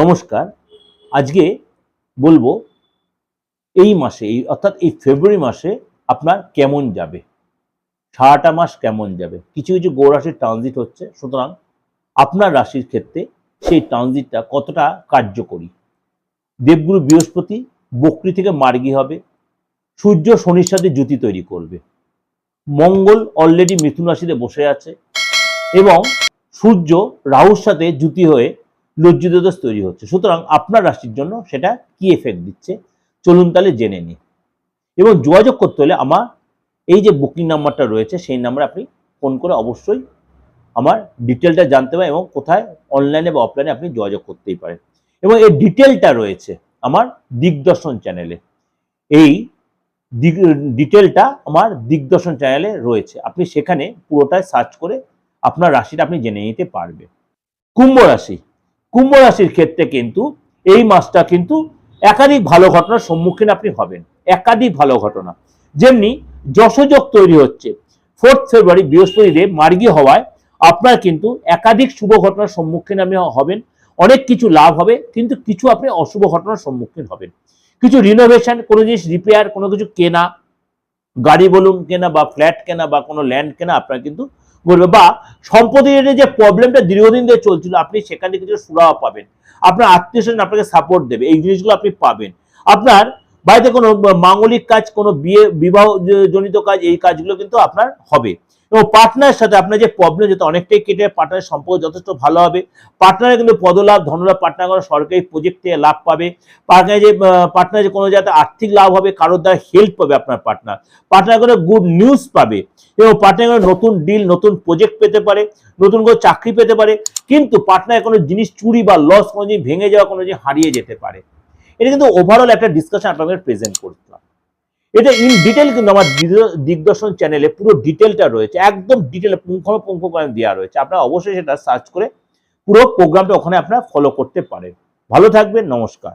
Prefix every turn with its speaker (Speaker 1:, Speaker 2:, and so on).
Speaker 1: নমস্কার। আজকে বলব এই মাসে, এই অর্থাৎ এই ফেব্রুয়ারি মাসে আপনার কেমন যাবে? সারাটা মাস কেমন যাবে? কিছু কিছু গৌরাশির ট্রানজিট হচ্ছে, সুতরাং আপনার রাশির ক্ষেত্রে সেই ট্রানজিটটা কতটা কার্যকরী? দেবগুরু বৃহস্পতি বকরি থেকে মার্গি হবে, সূর্য শনির সাথে জুতি তৈরি করবে, মঙ্গল অলরেডি মিথুন রাশিতে বসে আছে, এবং সূর্য রাহুর সাথে জুতি হয়ে লজ্জিত দোষ তৈরি হচ্ছে। সুতরাং আপনার রাশির জন্য সেটা কি এফেক্ট দিচ্ছে? চলুন তাহলে জেনে নিই। এবং যোগাযোগ করতে হলে আমার এই যে বুকিং নাম্বারটা রয়েছে, সেই নাম্বারে আপনি ফোন করে অবশ্যই আমার ডিটেলটা জানতে পারেন এবং কোথায় অনলাইনে বা অফলাইনে আপনি যোগাযোগ করতেই পারেন। এবং এই ডিটেলটা রয়েছে আমার দিগদর্শন চ্যানেলে এই ডিটেলটা আমার দিগদর্শন চ্যানেলে রয়েছে। আপনি সেখানে পুরোটাই সার্চ করে আপনার রাশিটা আপনি জেনে নিতে পারবেন। কুম্ভ রাশি। কুম্ভ রাশির ক্ষেত্রে কিন্তু এই মাসটা কিন্তু একাধিক ভালো ঘটনার সম্মুখীন আপনি হবেন। একাধিক ভালো ঘটনা। যেমনি যশযোগ তৈরি হচ্ছে। ফোর্থ ফেব্রুয়ারি বৃহস্পতি দেব মার্গী হওয়ায় আপনার কিন্তু একাধিক শুভ ঘটনার সম্মুখীন আপনি হবেন। অনেক কিছু লাভ হবে, কিন্তু কিছু আপনি অশুভ ঘটনার সম্মুখীন হবেন। কিছু রিনোভেশন কোনো জিনিস রিপেয়ার কোনো কিছু কেনা, গাড়ি বলুন কেনা বা ফ্ল্যাট কেনা বা কোনো ল্যান্ড কেনা, আপনার কিন্তু বলবে, বা সম্পদের যে প্রবলেমটা দীর্ঘদিন ধরে চলছিল, আপনি সেখানে কিছু সুরাহা পাবেন। আপনার আত্মীয় স্বজন আপনাকে সাপোর্ট দেবে। এই জিনিসগুলো আপনি পাবেন। আপনার বাড়িতে কোনো মাঙ্গলিক কাজ, কোনো বিয়ে, বিবাহ জনিত কাজ, এই কাজগুলো কিন্তু আপনার হবে। এবং পার্টনারের সাথে আপনার যে প্রবলেম যেটা অনেকটাই কেটে পার্টনারের সম্পর্ক যথেষ্ট ভালো হবে। পার্টনারে কিন্তু পদলাভ, ধনলাভ পার্টনার কোনো সরকারি প্রজেক্ট থেকে লাভ পাবে। পার্টনার যে পার্টনার যে কোনো যাতে আর্থিক লাভ হবে, কারোর দ্বারা হেল্প পাবে আপনার পার্টনার পার্টনার কোনো গুড নিউজ পাবে। এবং পার্টনার কোনো নতুন ডিল নতুন প্রজেক্ট পেতে পারে, নতুন কোনো চাকরি পেতে পারে। কিন্তু পার্টনার কোনো জিনিস চুরি বা লস কোনো জিনিস ভেঙে যাওয়া কোনো জিনিস হারিয়ে যেতে পারে। এটা কিন্তু ওভারঅল একটা ডিসকাশন আপনাদের প্রেজেন্ট করলাম এটা ইন ডিটেল কিন্তু আমার দিগদর্শন চ্যানেলে পুরো ডিটেলটা রয়েছে, একদম ডিটেল পুঙ্খানুপুঙ্খ করে দেওয়া রয়েছে। আপনারা অবশ্যই সেটা সার্চ করে পুরো প্রোগ্রামটা ওখানে আপনারা ফলো করতে পারেন। ভালো থাকবেন, নমস্কার।